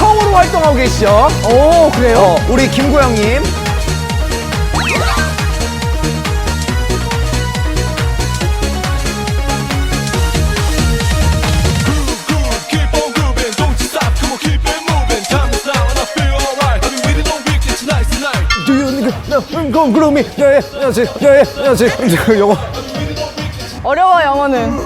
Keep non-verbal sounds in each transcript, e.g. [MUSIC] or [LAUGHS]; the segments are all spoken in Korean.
성우로 활동하고 계시죠? 오 그래요? 어, 우리 김구영님. Do you need to go grow me? 네, 안녕하세요. 네, 안녕하세요. 영어. 어려워 영어는.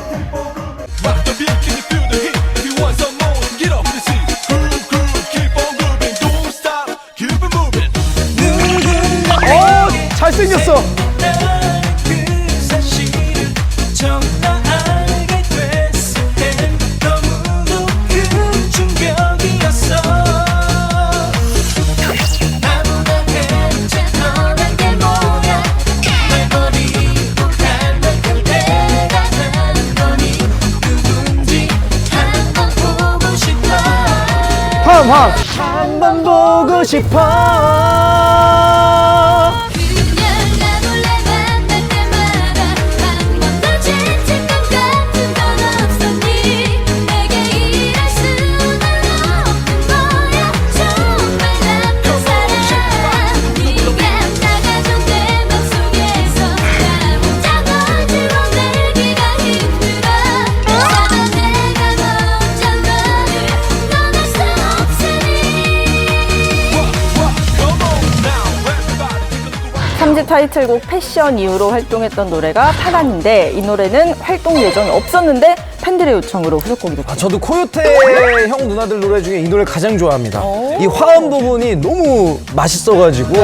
황. 한번 보고 싶어. Look around. 3집 타이틀곡 패션 이후로 활동했던 노래가 파란인데 이 노래는 활동 예정이 없었는데 팬들의 요청으로 후속곡이 됐죠. 아, 저도 코요테 형 누나들 노래 중에 이 노래 가장 좋아합니다. 이 화음 부분이 너무 맛있어가지고.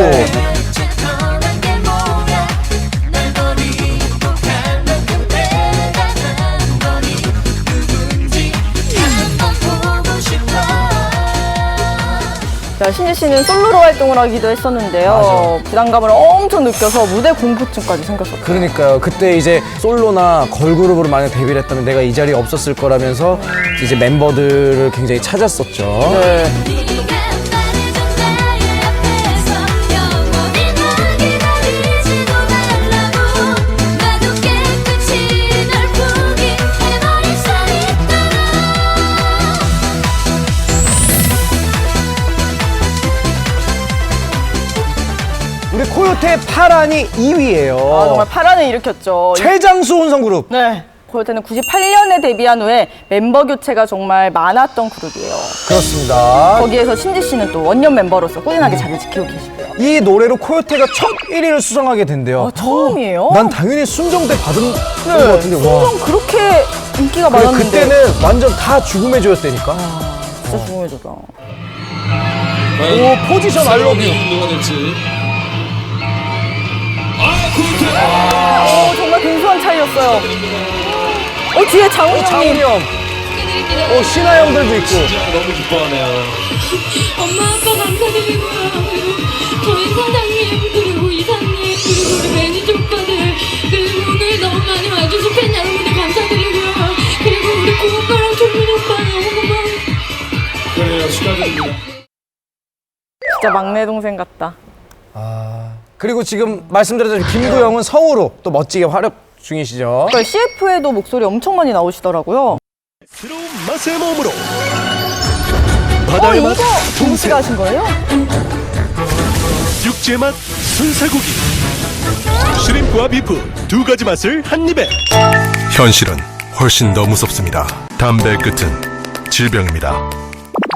자, 신지 씨는 솔로로 활동을 하기도 했었는데요. 부담감을 엄청 느껴서 무대 공포증까지 생겼었어요. 그러니까요. 그때 이제 솔로나 걸그룹으로 만약 데뷔를 했다면 내가 이 자리에 없었을 거라면서 이제 멤버들을 굉장히 찾았었죠. 네. 파란이 2위예요. 아, 정말 파란을 일으켰죠. 최장수 혼성그룹. 네. 고요태는 98년에 데뷔한 후에 멤버 교체가 정말 많았던 그룹이에요. 그렇습니다. 거기에서 신지 씨는 또 원년 멤버로서 꾸준하게 자리 지키고 계시고요. 이 노래로 코요테가 첫 1위를 수상하게 된대요. 아, 처음이에요? 난 당연히 순정 때 받은 것 네, 같은데 와. 순정 그렇게 인기가 그래, 많았는데 그때는 완전 다 죽음의 조였다니까. 진짜 중요해졌다. 오 포지션. 누가 될지. 오, 정말 근소한 차이였어요. 어, 뒤에 장훈 장훈이 형님. 형. 오 신하 형들도 있고. 진짜 너무 기뻐하네요. 엄마 아빠 감사드리고요 저희 사장님 그리고 이사님 그리고 우리 매니저 오빠들 그리고 오늘 너무 많이 와주신 팬 여러분들 감사드리고요 그리고 우리 고오빠랑 종민 오빠 너무 고마워요 그래요, 축하드립니다. 진짜 막내 동생 같다. 그리고 지금 말씀드렸듯이 김구영은 성우로 또 멋지게 활약 중이시죠. 그러니까 CF에도 목소리 엄청 많이 나오시더라고요. 새로운 맛의 몸으로. 어, 바다의 이거 맛, 동씨가 하신 거예요? 육지의 맛, 순살고기. 슈림프와 비프 두 가지 맛을 한 입에. 현실은 훨씬 더 무섭습니다. 담배 끝은 질병입니다.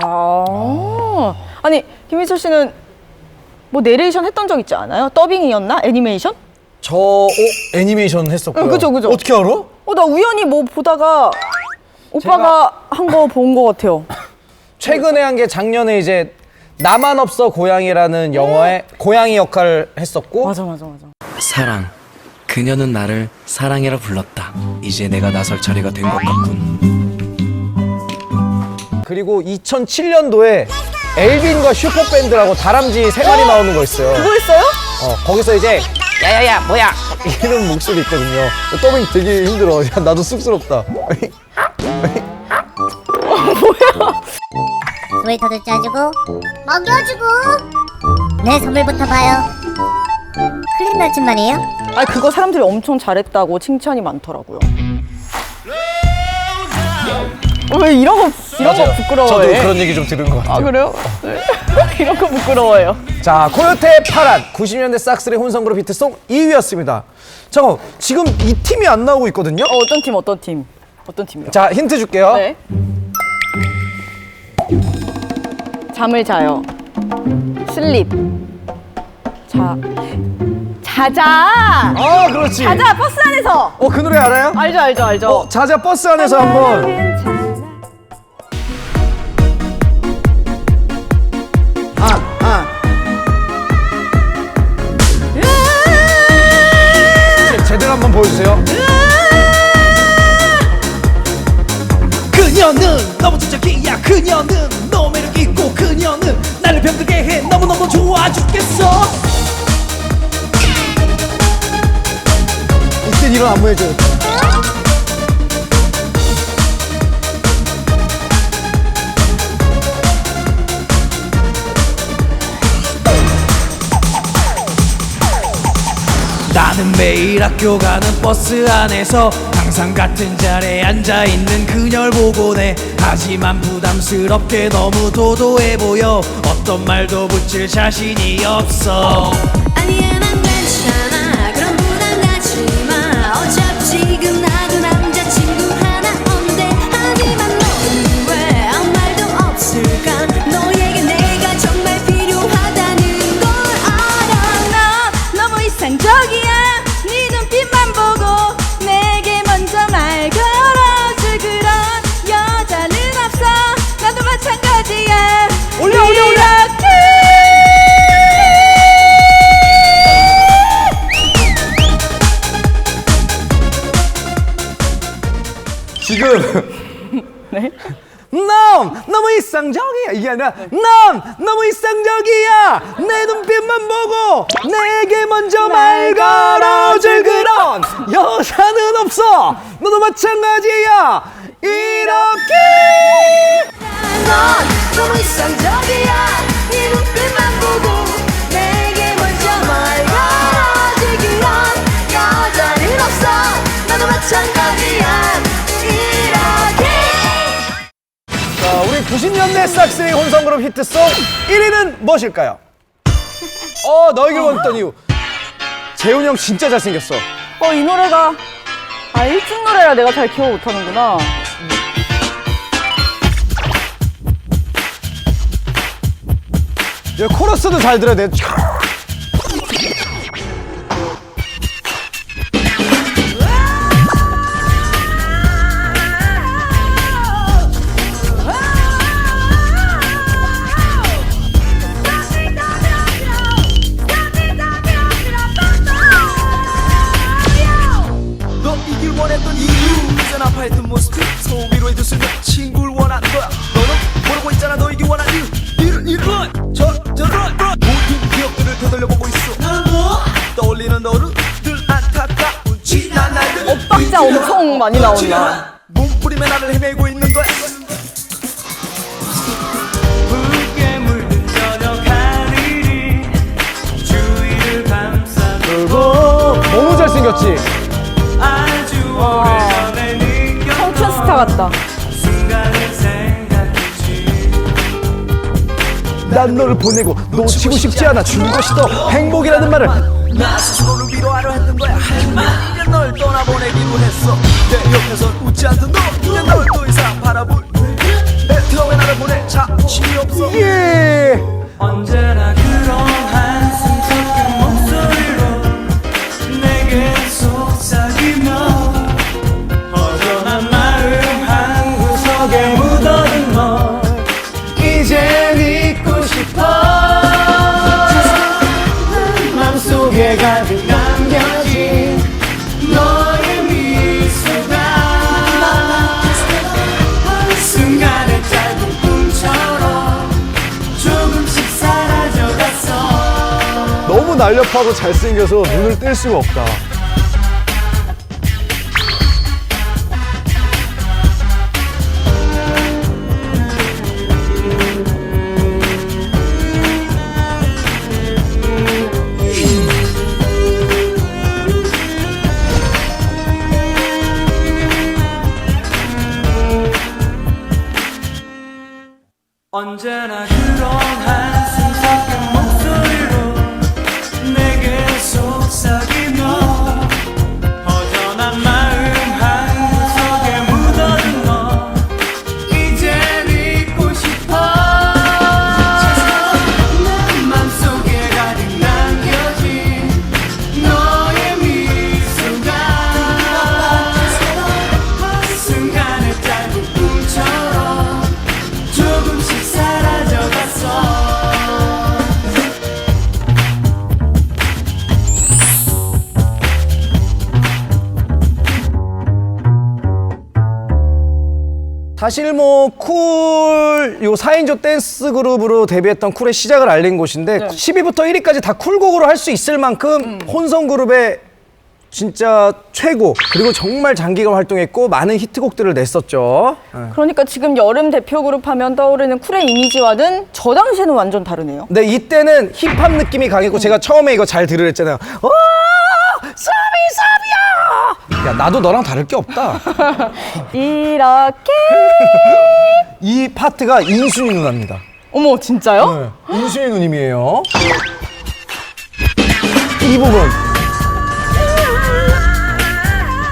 아. 아니, 김희철 씨는 뭐 내레이션 했던 적 있지 않아요? 더빙이었나? 애니메이션? 저 어, 애니메이션 했었고요. 어, 그죠, 그죠. 어떻게 알아? 어, 나 우연히 뭐 보다가 오빠가 한 거 본 거 같아요. [LAUGHS] 최근에 한 게 작년에 이제 나만 없어 고양이라는 영화에 고양이 역할을 했었고 맞아, 맞아, 맞아. 사랑. 그녀는 나를 사랑이라 불렀다. 이제 내가 나설 차례가 된 것 같군. 그리고 2007년도에 엘빈과 슈퍼밴드라고 다람쥐 세 마리 나오는 거 있어요. 그거 했어요? 어, 거기서 이제 야야야 뭐야 이런 목소리 있거든요. 더빙 되게 힘들어. 야, 나도 쑥스럽다. 스웨이터도 짜주고 먹여주고 내 선물부터 봐요 클린 나침반이에요? 아, 그거 사람들이 엄청 잘했다고 칭찬이 많더라고요. 왜왜 이런 거 이런 거 저도 부끄러워해? 그런 얘기 좀 들은 것 같아요. 아, 그래요? 네. [LAUGHS] 이런 거 부끄러워요. 자, 코요태 파란 90년대 싹스의 혼성 그룹 히트송 2위였습니다. 잠깐 지금 이 팀이 안 나오고 있거든요. 어, 어떤 팀 어떤 팀 어떤 팀이요? 자, 힌트 줄게요. 네. 잠을 자요. 슬립. 자. 자자. 아, 그렇지. 자자 버스 안에서. 어, 그 노래 알아요? 알죠 알죠 알죠. 어, 자자 버스 안에서 한번 안무 해줘요. 나는 매일 학교 가는 버스 안에서 항상 같은 자리에 앉아 있는 그녀를 보곤 해 하지만 부담스럽게 너무 도도해 보여. 어떤 말도 붙일 자신이 없어 이게 아니라 넌 너무 이상적이야. 내 눈빛만 보고 내게 먼저 말 걸어줄 그런 여자는 없어. 너도 마찬가지야. 이렇게. 넌 너무 이상적이야. 네 눈빛만 보고 내게 먼저 말 걸어줄 그런 여자는 없어. 나도 마찬가지야 우리 90년대 싹스의 혼성그룹 히트송 1위는 무엇일까요? 어 너에게 원했던 이유 재훈이 형 진짜 잘생겼어 어, 이 노래가 아, 1집 노래라 내가 잘 기억 못 하는구나. 이 코러스도 잘 들어야 돼 엇박자 엄청 많이 나온다. 몸부림에 나를 헤매고 있는 거야. 붉게 물든 저녁 하늘이 주위를 감싸 그리고 너무 잘생겼지? 아주 오래전에 느꼈던 청춘 스타 같다. 순간을 생각했지. 난 너를 보내고 놓치고 싶지 않아. 준 것이 더 행복이라는 말을 나 스스로를 위로하려 했던 거야. 하지만 널 떠나보내기로 했어 내 옆에선 웃지 않던 너 이제 널더 이상 바라볼 애터에 나를 보내 자신이 없어 예. 언제나 그런 날렵하고 잘생겨서 눈을 뗄 수가 없다. 언제나 그런 사실 뭐 쿨, 요 4인조 댄스 그룹으로 데뷔했던 쿨의 시작을 알린 곳인데 10위부터 1위까지 다 쿨곡으로 할 수 있을 만큼 혼성 그룹의 진짜 최고 그리고 정말 장기간 활동했고 많은 히트곡들을 냈었죠. 그러니까 지금 여름 대표 그룹 하면 떠오르는 쿨의 이미지와는 저 당시에는 완전 다르네요. 근데 이때는 힙합 느낌이 강했고 제가 처음에 이거 잘 들으랬잖아요. 와, 야. 야 나도 너랑 다를 게 없다. [LAUGHS] 이렇게 [LAUGHS] 이 파트가 인순이 누나입니다. 어머 진짜요? 네, 인순이 누님이에요. 이 부분.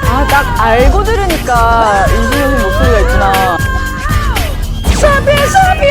아 딱 알고 들으니까 인준이 형 목소리가 있구나. 사비 사비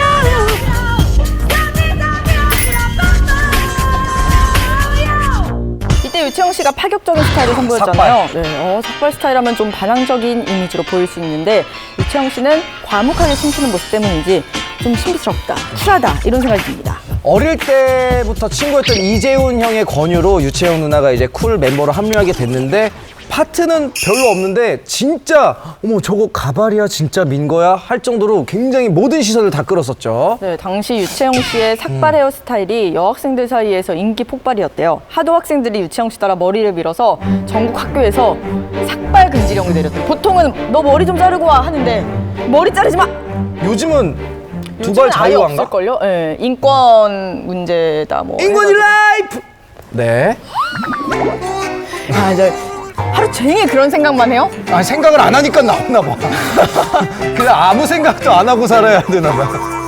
유채영 씨가 파격적인 스타일을 선보였잖아요. 네, 어, 삭발 스타일하면 좀 반항적인 이미지로 보일 수 있는데 유채영 씨는 과묵하게 춤추는 모습 때문인지 좀 신비스럽다, 쿨하다 이런 생각이 듭니다. 어릴 때부터 친구였던 이재훈 형의 권유로 유채영 누나가 이제 쿨 멤버로 합류하게 됐는데 파트는 별로 없는데 진짜 어머 저거 가발이야 진짜 민 거야 할 정도로 굉장히 모든 시선을 다 끌었었죠. 네, 당시 유채영 씨의 삭발 헤어스타일이 여학생들 사이에서 인기 폭발이었대요. 하도 학생들이 유채영 씨 따라 머리를 밀어서 전국 학교에서 삭발 금지령을 내렸대요. 보통은 너 머리 좀 자르고 와 하는데 머리 자르지 마. 요즘은 두 요즘은 발 아예 자유한가? 없을걸요? 예, 인권 문제다 뭐. 인권이 라이프. 네. 아, 이제 하루 종일 그런 생각만 해요? 아 생각을 안 하니까 나오나 봐. [LAUGHS] 그냥 아무 생각도 안 하고 살아야 되나 봐.